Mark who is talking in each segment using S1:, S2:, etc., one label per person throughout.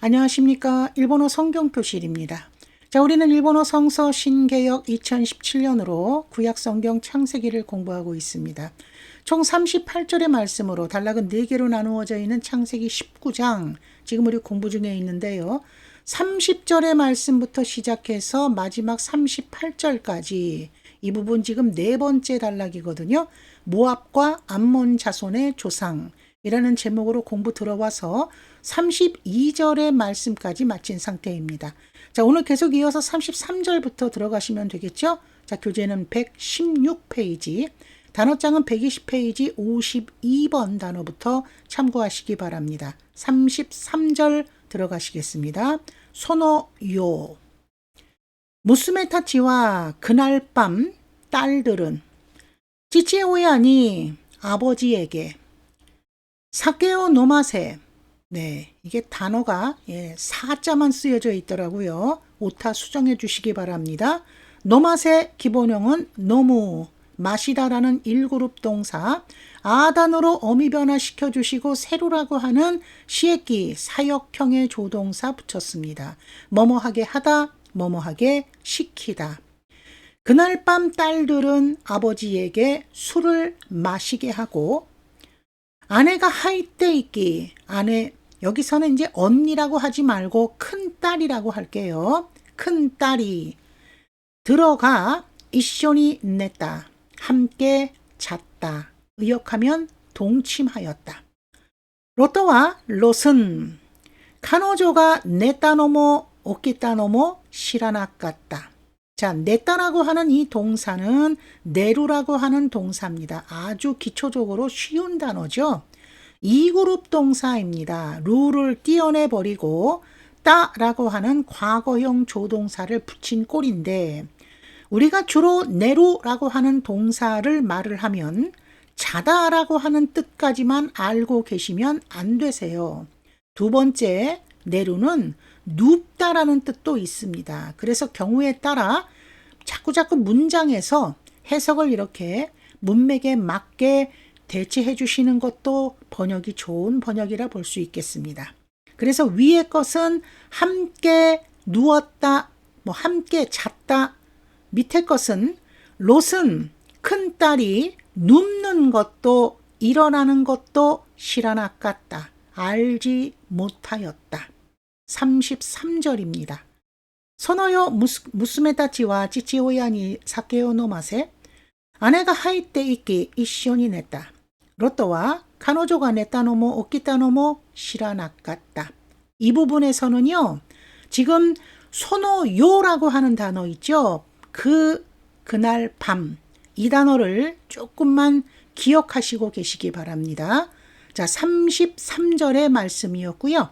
S1: 안녕하십니까. 일본어 성경교실입니다. 자, 우리는 일본어 성서 신개역 2017년으로 구약 성경 창세기를 공부하고 있습니다. 총 38절의 말씀으로 단락은 4개로 나누어져 있는 창세기 19장, 지금 우리 공부 중에 있는데요. 30절의 말씀부터 시작해서 마지막 38절까지 이 부분 지금 네 번째 단락이거든요. 모압과 암몬 자손의 조상. 이라는 제목으로 공부 들어와서 32절의 말씀까지 마친 상태입니다. 자, 오늘 계속 이어서 33절부터 들어가시면 되겠죠? 자, 교재는 116페이지, 단어장은 120페이지 52번 단어부터 참고하시기 바랍니다. 33절 들어가시겠습니다. 소노요. 무스메 타치와 그날 밤 딸들은 지치오야니 아버지에게 사케오 노마세. 네, 이게 단어가 예, 사자만 쓰여져 있더라고요. 오타 수정해 주시기 바랍니다. 노마세 기본형은 너무 마시다라는 1그룹 동사 아단으로 어미 변화시켜 주시고 세로라고 하는 시에끼 사역형의 조동사 붙였습니다. 뭐뭐하게 하다, 뭐뭐하게 시키다. 그날 밤 딸들은 아버지에게 술을 마시게 하고 아내가 하이때 있기 아내 여기서는 이제 언니라고 하지 말고 큰 딸이라고 할게요. 큰 딸이 들어가 이쇼니 냈다. 함께 잤다. 의역하면 동침하였다. 로또와 롯은 카노조가 냈다 노모 오키다 노모 시라나갔다. 자, 냈다라고 하는 이 동사는 내루라고 하는 동사입니다. 아주 기초적으로 쉬운 단어죠. 이그룹 동사입니다. 루를 띄어내 버리고 따라고 하는 과거형 조동사를 붙인 꼴인데 우리가 주로 내루라고 하는 동사를 말을 하면 자다라고 하는 뜻까지만 알고 계시면 안 되세요. 두 번째 내루는 눕다라는 뜻도 있습니다. 그래서 경우에 따라 자꾸자꾸 문장에서 해석을 이렇게 문맥에 맞게 대체해 주시는 것도 번역이 좋은 번역이라 볼 수 있겠습니다. 그래서 위의 것은 함께 누웠다, 뭐 함께 잤다. 밑에 것은 롯은 큰 딸이 눕는 것도 일어나는 것도 실하나 같다. 알지 못하였다. 33절입니다. 소노요 무스메타치와 지치오야니 사케오 노마세 아내가 하이때 있기 이쇼니 냈다. 로또와 카노조가 냈다노모 오키타노모 시라나갔다. 이 부분에서는요. 지금 소노요라고 하는 단어 있죠. 그 그날 밤 이 단어를 조금만 기억하시고 계시기 바랍니다. 자, 33절의 말씀이었고요.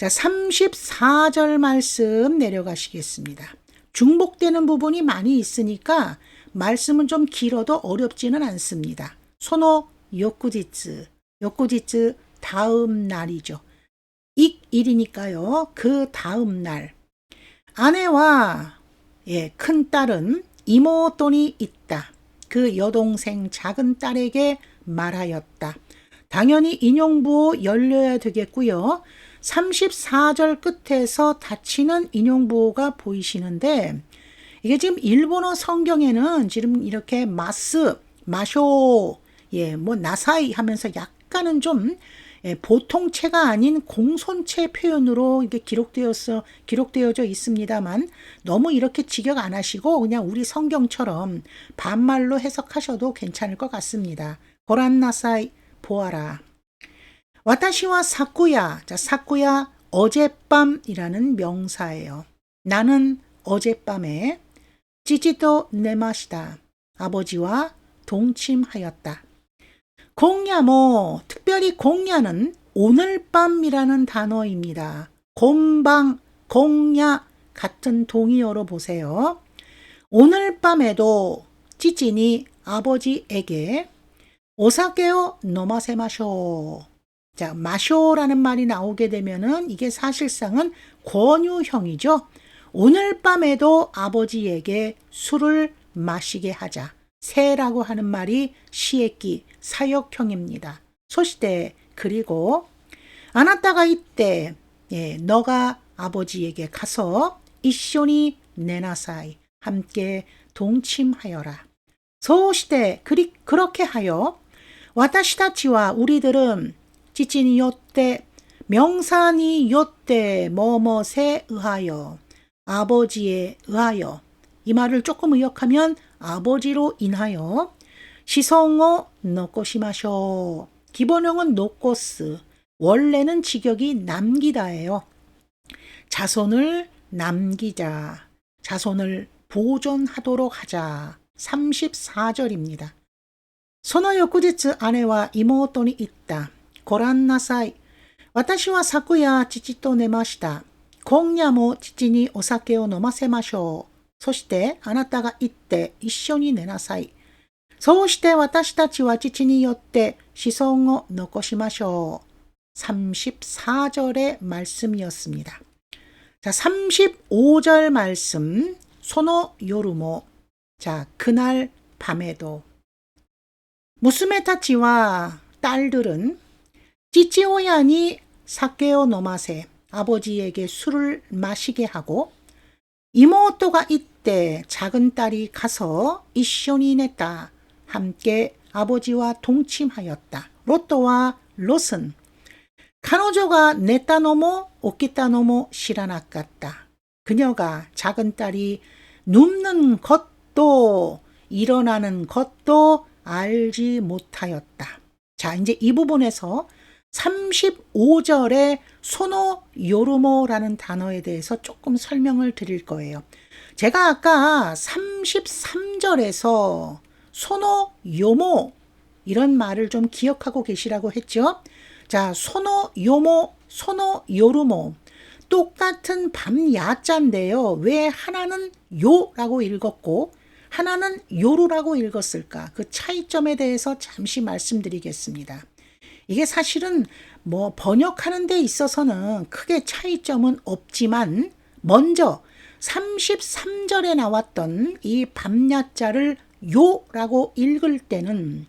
S1: 자, 34절 말씀 내려가시겠습니다. 중복되는 부분이 많이 있으니까 말씀은 좀 길어도 어렵지는 않습니다. 소노 요쿠지츠, 요쿠지츠 다음 날이죠. 익일이니까요. 그 다음 날. 아내와 예, 큰 딸은 이모돈이 있다. 그 여동생 작은 딸에게 말하였다. 당연히 인용부 열려야 되겠고요. 34절 끝에서 닫히는 인용부호가 보이시는데 이게 지금 일본어 성경에는 지금 이렇게 마스, 마쇼, 예, 뭐 나사이 하면서 약간은 좀 예, 보통체가 아닌 공손체 표현으로 이게 기록되어서 기록되어져 있습니다만 너무 이렇게 직역 안 하시고 그냥 우리 성경처럼 반말로 해석하셔도 괜찮을 것 같습니다. 고란나사이 보아라. 와타시와 사쿠야. 자, 사쿠야 어젯밤이라는 명사예요. 나는 어젯밤에 찌찌도 내마시다. 아버지와 동침하였다. 공야모, 특별히 공야는 오늘 밤이라는 단어입니다. 곰방, 공야 같은 동의어로 보세요. 오늘 밤에도 찌찐이 아버지에게 오사케오 노마세마쇼 자, 마쇼라는 말이 나오게 되면은 이게 사실상은 권유형이죠. 오늘 밤에도 아버지에게 술을 마시게 하자. 세라고 하는 말이 시에끼 사역형입니다. 소시대 그리고 아나타가 이때 예, 너가 아버지에게 가서 이쇼니 내나사이 함께 동침하여라. 소시대 그리 그렇게 하여 와타시타치와 우리들은 지친이 요때 명산이 요때 뭐뭐에 의하여 아버지에 의하여 이 말을 조금 의역하면 아버지로 인하여 시성어 놓고시마쇼 기본형은 놓고스 원래는 직역이 남기다예요. 자손을 남기자 자손을 보존하도록 하자 34절입니다. その翌日姉は妹に言った。 ご覧なさい。私は昨夜父と寝ました。今夜も父にお酒を飲ませましょう。そしてあなたが行って一緒に寝なさい。そうして私たちは父によって子孫を残しましょう。34절의 말씀이었습니다. 자, 35절 말씀. 소노 요르모. 자, 그날 밤에도 무스메 타치와 딸들은 찌찌오얀이 사케오 노마세 아버지에게 술을 마시게 하고 이모토가 이때 작은 딸이 가서 이쇼니 냈다 함께 아버지와 동침하였다. 로또와 롯은 카노조가 냈다노모 오키타노모 시라나갔다. 그녀가 작은 딸이 눕는 것도 일어나는 것도 알지 못하였다. 자, 이제 이 부분에서 35절의 소노 요르모라는 단어에 대해서 조금 설명을 드릴 거예요. 제가 아까 33절에서 소노 요모 이런 말을 좀 기억하고 계시라고 했죠. 자, 소노 요모, 소노 요르모 똑같은 밤 야자인데요. 왜 하나는 요라고 읽었고 하나는 요루라고 읽었을까? 그 차이점에 대해서 잠시 말씀드리겠습니다. 이게 사실은 뭐 번역하는 데 있어서는 크게 차이점은 없지만 먼저 33절에 나왔던 이 밤야자를 요라고 읽을 때는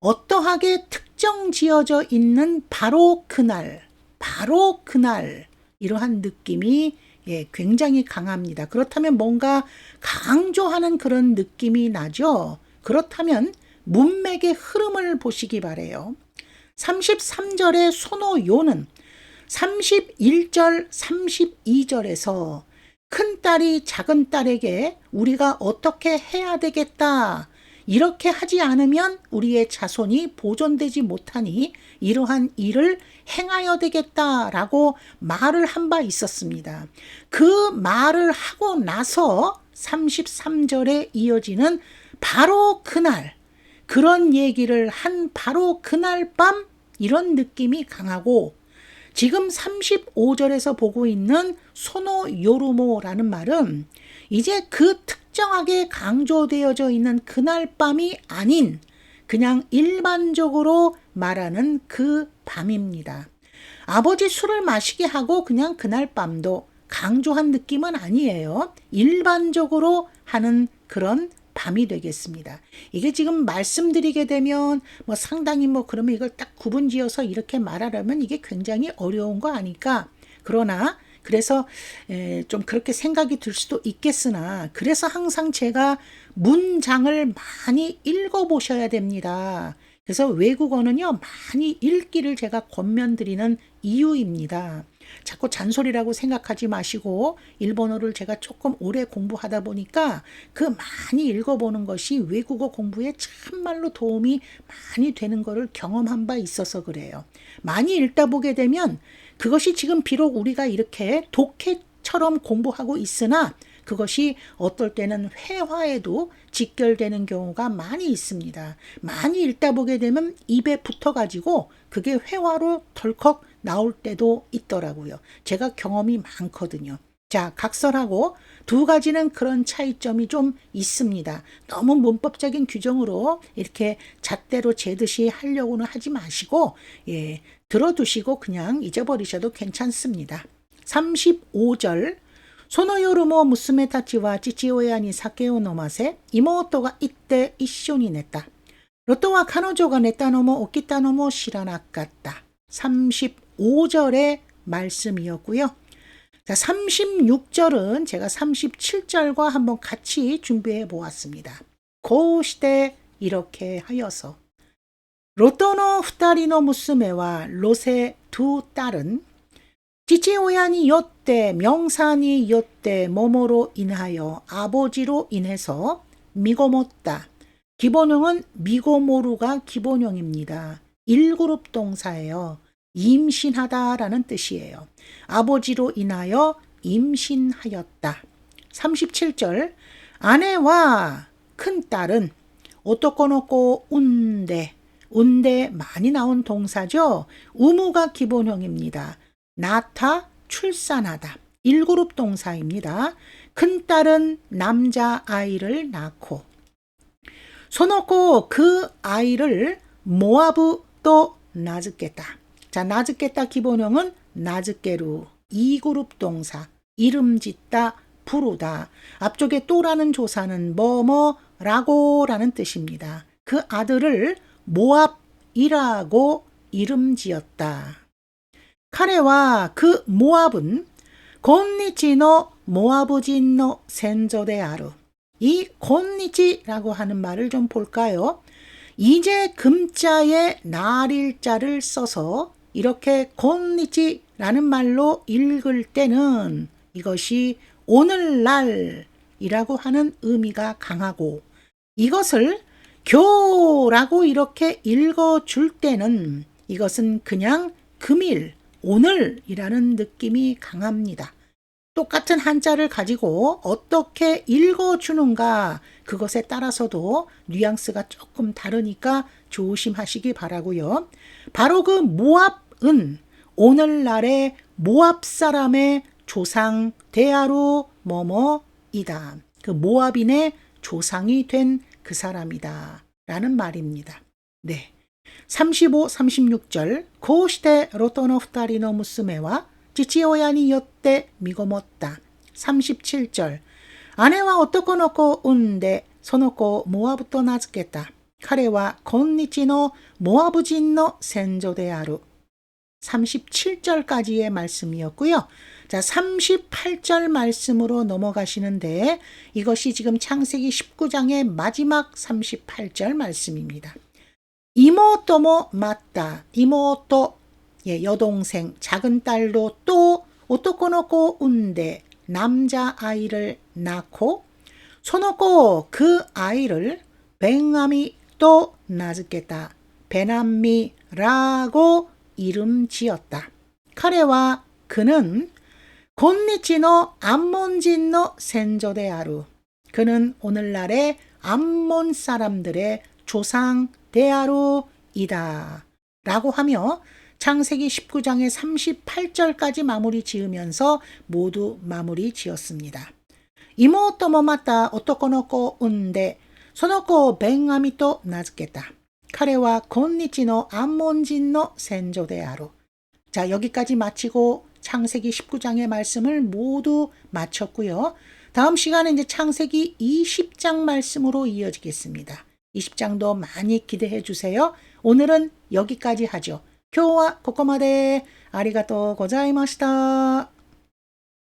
S1: 어떠하게 특정 지어져 있는 바로 그날, 바로 그날 이러한 느낌이 예, 굉장히 강합니다. 그렇다면 뭔가 강조하는 그런 느낌이 나죠. 그렇다면 문맥의 흐름을 보시기 바래요. 33절의 소노요는 31절, 32절에서 큰 딸이 작은 딸에게 우리가 어떻게 해야 되겠다. 이렇게 하지 않으면 우리의 자손이 보존되지 못하니 이러한 일을 행하여 되겠다라고 말을 한 바 있었습니다. 그 말을 하고 나서 33절에 이어지는 바로 그날, 그런 얘기를 한 바로 그날 밤 이런 느낌이 강하고 지금 35절에서 보고 있는 소노 요르모라는 말은 이제 그 특정하게 강조되어져 있는 그날 밤이 아닌 그냥 일반적으로 말하는 그 밤입니다. 아버지 술을 마시게 하고 그냥 그날 밤도 강조한 느낌은 아니에요. 일반적으로 하는 그런 밤이 되겠습니다. 이게 지금 말씀드리게 되면 뭐 상당히 뭐 그러면 이걸 딱 구분 지어서 이렇게 말하려면 이게 굉장히 어려운 거 아닐까. 그러나 그래서 좀 그렇게 생각이 들 수도 있겠으나 그래서 항상 제가 문장을 많이 읽어 보셔야 됩니다. 그래서 외국어는요, 많이 읽기를 제가 권면드리는 이유입니다. 자꾸 잔소리라고 생각하지 마시고, 일본어를 제가 조금 오래 공부하다 보니까 그 많이 읽어보는 것이 외국어 공부에 참말로 도움이 많이 되는 것을 경험한 바 있어서 그래요. 많이 읽다 보게 되면 그것이 지금 비록 우리가 이렇게 독해처럼 공부하고 있으나 그것이 어떨 때는 회화에도 직결되는 경우가 많이 있습니다. 많이 읽다 보게 되면 입에 붙어가지고 그게 회화로 덜컥 나올 때도 있더라고요. 제가 경험이 많거든요. 자, 각설하고 두 가지는 그런 차이점이 좀 있습니다. 너무 문법적인 규정으로 이렇게 잣대로 재듯이 하려고는 하지 마시고, 예, 들어두시고 그냥 잊어버리셔도 괜찮습니다. 35절 その夜も娘たちは父親に酒を飲ませ、妹が行って一緒に寝た。ロトは彼女が寝たのも起きたのも知らなかった。 35절의 말씀이었고요. 자, 36절은 제가 37절과 한번 같이 준비해 보았습니다. 고시대 이렇게 하여서 로또노 후타리노 무스메와 롯의 두 딸은 지치오야니 요때 명산이 요때 모모로 인하여 아버지로 인해서 미고모다. 기본형은 미고모루가 기본형입니다. 1그룹 동사예요. 임신하다라는 뜻이에요. 아버지로 인하여 임신하였다. 37절 아내와 큰 딸은 오토코노코 운데 운데 많이 나온 동사죠. 우무가 기본형입니다. 나타 출산하다. 1그룹 동사입니다. 큰 딸은 남자 아이를 낳고 손놓고 그 아이를 모아브 또 나즈겠다. 자, 나즈겠다 기본형은 나즈게루 2그룹 동사 이름 짓다 부르다 앞쪽에 또라는 조사는 뭐뭐라고 라는 뜻입니다. 그 아들을 모압이라고 이름 지었다. 카레와 그 모압은 곤니치노 모아부진노 센조데 아루 이 곤니치라고 하는 말을 좀 볼까요? 이제 금자에 날일자를 써서 이렇게 곤니치라는 말로 읽을 때는 이것이 오늘날이라고 하는 의미가 강하고 이것을 교라고 이렇게 읽어줄 때는 이것은 그냥 금일, 오늘이라는 느낌이 강합니다. 똑같은 한자를 가지고 어떻게 읽어주는가 그것에 따라서도 뉘앙스가 조금 다르니까 조심하시기 바라고요. 바로 그 모압 은 오늘날의 모압 사람의 조상 대하로 뭐뭐이다. 그 모압인의 조상이 된 그 사람이다. 라는 말입니다. 네. 35, 36절 고시대 로토노 후타리노 무스메와 지치오야니 요때 미고모다. 37절 아내와 어떻고 놓고 운데 서놓고 모아부터 나즈겠다. 彼は今日のモアブ人の先祖である. 37절까지의 말씀이었고요. 자, 38절 말씀으로 넘어가시는데 이것이 지금 창세기 19장의 마지막 38절 말씀입니다. 이모토모 맞다. 이모토 예, 여동생 작은 딸도 또 오토코노코 운데 남자 아이를 낳고 소노코 그 아이를 뱅아미 또 나즈겠다. 베남미라고 이름 지었다. 카레와 그는 곤니치노 암몬진노 센조데아루. 그는 오늘날의 암몬 사람들의 조상 데아루이다. 라고 하며 창세기 19장의 38절까지 마무리 지으면서 모두 마무리 지었습니다. 이모토 모마타 오토코노코 운데 소노코 뱅아미토 나즈겠다. 카레와 곤니치노 암몬진노 센조데아루. 자, 여기까지 마치고 창세기 19장의 말씀을 모두 마쳤고요. 다음 시간에 이제 창세기 20장 말씀으로 이어지겠습니다. 20장도 많이 기대해 주세요. 오늘은 여기까지 하죠. 今日はここまで。ありがとうございました。